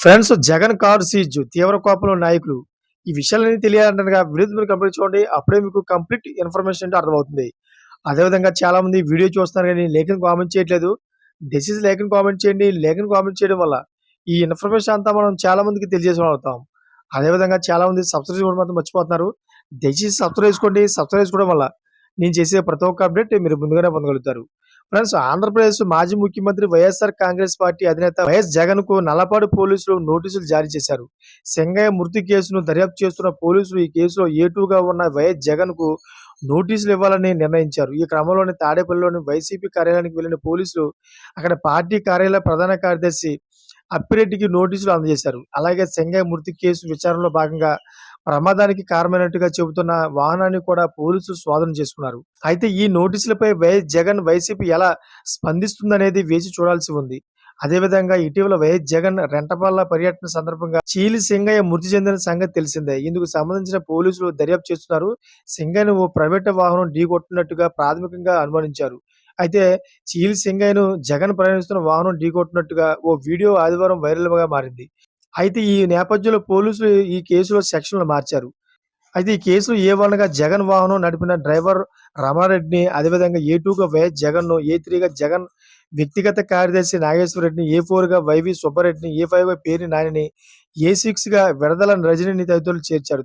Friends Jagan car seize తీవ్ర కోపంలో నాయకులు. ఈ విషయాలన్నీ తెలియాలంటగా వీడియో మీరు కంప్లీట్ చూడండి అప్పుడే మీకు కంప్లీట్ ఇన్ఫర్మేషన్ అంటే అర్థమవుతుంది. అదేవిధంగా చాలా మంది వీడియో చూస్తున్నారు కానీ లేఖను కామెంట్ చేయట్లేదు. డిసీజ్ లేఖను కామెంట్ చేయండి లేఖను కామెంట్ చేయడం వల్ల ఈ ఇన్ఫర్మేషన్ అంతా మనం చాలా మందికి తెలియజేసిన అవుతాం అదేవిధంగా చాలా మంది సబ్స్క్రైబ్ చేసుకోవడం మాత్రం మర్చిపోతున్నారు. దయచేసి సబ్స్క్రైబ్ చేసుకోండి సబ్స్క్రైబ్ చేసుకోవడం వల్ల నేను చేసే ప్రతి ఒక్క అప్డేట్ మీరు ముందుగానే పొందగలుగుతారు. ఫ్రెండ్స్ ఆంధ్రప్రదేశ్ మాజీ ముఖ్యమంత్రి వైఎస్ఆర్ కాంగ్రెస్ పార్టీ అధినేత వైఎస్ జగన్కు నల్లపాడు పోలీసులు నోటీసులు జారీ చేశారు. సింగయ్య మృతి కేసును దర్యాప్తు చేస్తున్న పోలీసులు ఈ కేసులో ఏటుగా ఉన్న వైఎస్ జగన్కు నోటీసులు ఇవ్వాలని నిర్ణయించారు. ఈ క్రమంలోని తాడేపల్లిలోని వైసీపీ కార్యాలయానికి వెళ్ళిన పోలీసులు అక్కడ పార్టీ కార్యాలయ ప్రధాన కార్యదర్శి అప్పిరెడ్డికి నోటీసులు అందజేశారు. అలాగే సింగయ్య మృతి కేసు విచారణలో భాగంగా ప్రమాదానికి కారణమైనట్టుగా చెబుతున్న వాహనాన్ని కూడా పోలీసులు స్వాధీనం చేసుకున్నారు. అయితే ఈ నోటీసులపై వైఎస్ జగన్ వైసీపీ ఎలా స్పందిస్తుందనేది వేచి చూడాల్సి ఉంది. అదేవిధంగా ఇటీవల వైఎస్ జగన్ రెంటపల్ల పర్యటన సందర్భంగా చీలి సింగయ్య మృతి చెందిన సంగతి తెలిసిందే. ఇందుకు సంబంధించిన పోలీసులు దర్యాప్తు చేస్తున్నారు. సింగయ్యను ఓ ప్రైవేట్ వాహనం ఢీకొట్టినట్టుగా ప్రాథమికంగా అనుమానించారు. అయితే చీలి సింగయ్యను జగన్ ప్రయాణిస్తున్న వాహనం ఢీకొట్టినట్టుగా ఓ వీడియో ఆదివారం వైరల్గా మారింది. అయితే ఈ నేపథ్యంలో పోలీసులు ఈ కేసులో సెక్షన్లు మార్చారు. అయితే ఈ కేసులో ఏ వన్గా జగన్ వాహనం నడిపిన డ్రైవర్ రమారెడ్డిని అదేవిధంగా ఏ టూగా వైఎస్ జగన్ను ఏ త్రీగా జగన్ వ్యక్తిగత కార్యదర్శి నాగేశ్వర రెడ్డిని ఏ ఫోర్గా వైవి సుబ్బారెడ్డిని ఏ ఫైవ్గా పేరు నానిని ఏ సిక్స్గా విడదల రజనీని తదితరులు చేర్చారు.